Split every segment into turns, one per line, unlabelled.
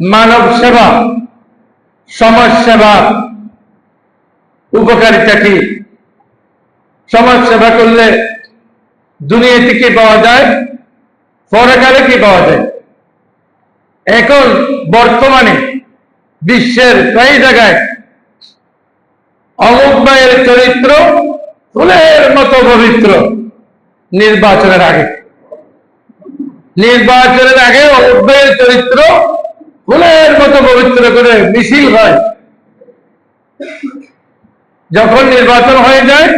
মানব সেবা, সমাজ সেবা, উপকারিতা কি? সমাজ সেবা করলে দুনিয়াতে কি পাওয়া যায়? পরকালে কি পাওয়া যায়? এখন বর্তমানে বিশ্বের কই জায়গায় অমুক ভাইয়ের চরিত্র, ফুলের মতো পবিত্র নির্বাচনের আগে। নির্বাচনের আগে অমুক ভাইয়ের চরিত্র ফুলের মতো পবিত্র করে মিছিল হয়। যখন নির্বাচন হয়ে যায়,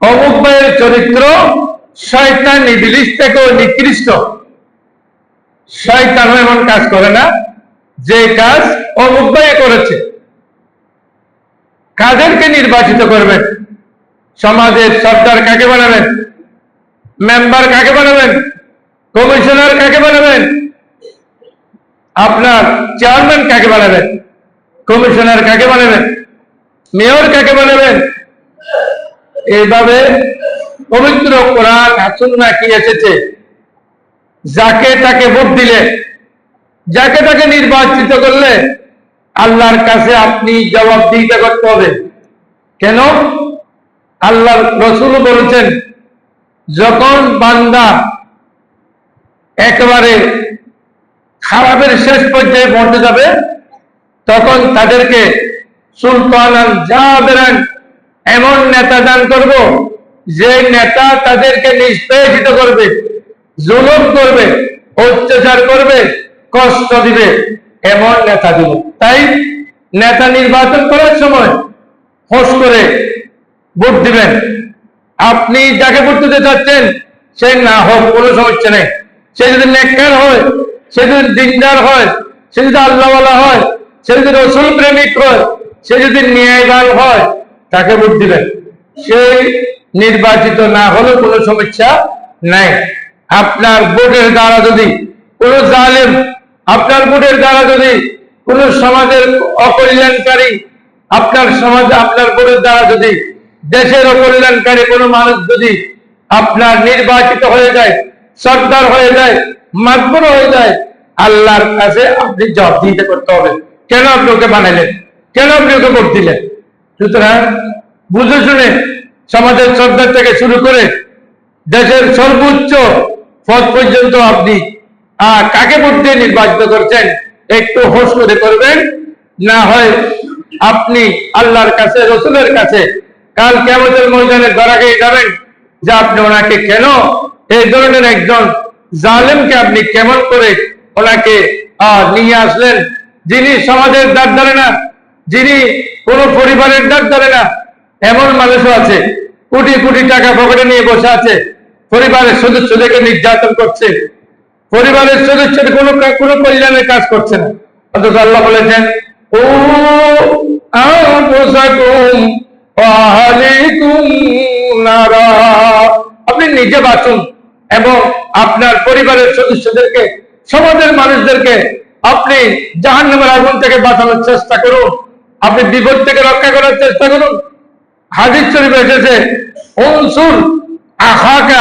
অমুক ভাইয়ের চরিত্র শয়তান ইবলিশ থেকেও নিকৃষ্ট। শয়তান এমন কাজ করে না, যে কাজ অমুক ভাইয়ে করেছে। কাদেরকে নির্বাচিত করবেন? সমাজের সর্দার কাকে বানাবেন? মেম্বার কাকে বানাবেন? কমিশনার কাকে বানাবেন? আপনার চেয়ারম্যান কাকে বানাবেন? কমিশনার কাকে বানাবেন? মেয়র কাকে বানাবেন? এইভাবে পবিত্র কোরআন হাসুন্না কি এসেছে? যাকে তাকে ভোট দিলে, যাকে তাকে নির্বাচিত করলে আল্লাহর কাছে আপনি জবাব দিতে করতে হবে। কেন? আল্লাহর রসুল বলেছেন, যখন বান্দা একেবারে খারাপের শেষ পর্যায়ে পৌঁছে যাবে, তখন তাদেরকে সুলতান জাহাবেরান এমন নেতা দান করব, যে নেতা তাদেরকে নিষ্পেষিত করবে, জুলুম করবে, অত্যাচার করবে, কষ্ট দিবে, এমন নেতা দিব। তাই নেতা নির্বাচন করার সময় হোস করে ভোট দিবেন। আপনি যাকে ভোট দিতে চাচ্ছেন, সে না হোক, কোনো সমস্যা নেই। সে যদি নেককার হয় সে যদি দিনদার হয় সে যদি আল্লাহওয়ালা হয় সে যদি রসুল প্রেমিক হয় সে যদি ন্যায়বান হয়, তাকে ভোট দিবেন। সেই নির্বাচিত না হলে কোনো সমস্যা নাই। আপনার ভোটের দ্বারা যদি কোন জালেম, আপনার ভোটের দ্বারা যদি কোন সমাজের অকল্যাণকারী, আপনার সমাজ, আপনার ভোটের দ্বারা যদি দেশের অকল্যাণকারী কোনো মানুষ যদি আপনার নির্বাচিত হয়ে যায়, সর্দার হয়ে যায় মাতবর হয়ে যায়। আল্লাহর কাছে আপনি জবাব দিতে করতে হবে। কেন আপনি ওকে বানাইলেন? কেন আপনি ওকে ভোট দিলেন? সুতরাং বুঝে শুনে সমাজের সর্দার থেকে শুরু করে দেশের সর্বোচ্চ পদ পর্যন্ত আপনি কাকে ভোট দিয়ে নির্বাচিত করছেন একটু হোস করে করবেন। না হয় আপনি আল্লাহর কাছে, রসুলের কাছে কাল কেমতের ময়দানে ধরা খেয়ে যাবেন যে আপনি ওনাকে কেন এই ধরনের একজন জালেমকে আপনি কেমন করে ওনাকে নিয়ে আসলেন। যিনি সমাজের দাঁড় ধরে না, যিনি কোনো পরিবারের ডাক ধরে না, এমন মানুষও আছে, কোটি কোটি টাকা পকেটে নিয়ে বসে আছে, পরিবারের সদস্যদেরকে নির্যাতন করছে। পরিবারের সদস্যদের কোনো কোনো কল্যাণের কাজ করছে না। অথচ আল্লাহ বলেছেন, ও আপনি নিজে বাঁচুন এবং আপনার পরিবারের সদস্যদেরকে, সমাজের মানুষদেরকে আপনি জাহান্নামের আগুন থেকে বাঁচানোর চেষ্টা করুন। আপনি বিপদ থেকে রক্ষা করার চেষ্টা করুন। হাদিস শরীফ এসেছে, অনসুর আখাকা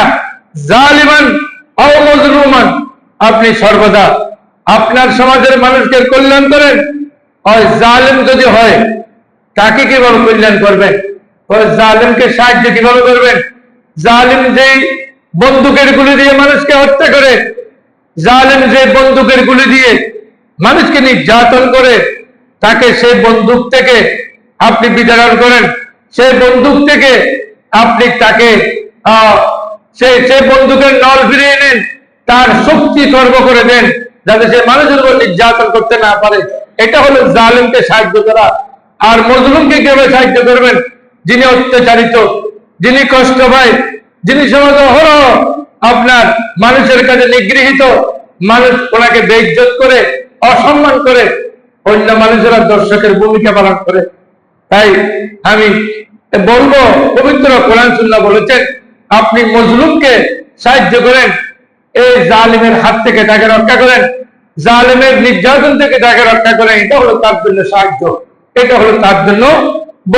জালিমান আও মজলুমান। আপনি সর্বদা আপনার সমাজের মানুষকে কল্যাণ করেন। হয় জালেম যদি হয়, তাকে কীভাবে কল্যাণ করবেন? জালেমকে সাহায্য কীভাবে করবেন? জালিম যেই বন্দুকের গুলি দিয়ে মানুষকে হত্যা করে। জালেম যে বন্দুকের গুলি দিয়ে মানুষকে নির্যাতন করে, তাকে সেই বন্দুক থেকে আপনি বিতরণ করেন। সেই বন্দুক থেকে আপনি তাকে সেই সেই বন্দুকের নল ফিরিয়ে নেন, তার শক্তি খর্ব করে দেন, যাতে সে মানুষের উপর নির্যাতন করতে না পারে। এটা হলো জালেমকে সাহায্য করা। আর মজলুমকে কীভাবে সাহায্য করবেন? যিনি অত্যাচারিত, যিনি কষ্ট পায় যিনি সমাজ অহরহ আপনার মানুষের কাছে নিগৃহীত, মানুষ ওনাকে বেইজ্জত করে, অসম্মান করে, অন্য মানুষেরা দর্শকের ভূমিকা পালন করে। তাই আমি বলব, পবিত্র কোরআন সুন্নাহ বলেছেন, আপনি মজলুমকে সাহায্য করেন, এই জালিমের হাত থেকে তাকে রক্ষা করেন, জালিমের নির্যাতন থেকে তাকে রক্ষা করেন, এটা হলো তার জন্য সাহায্য, এটা হলো তার জন্য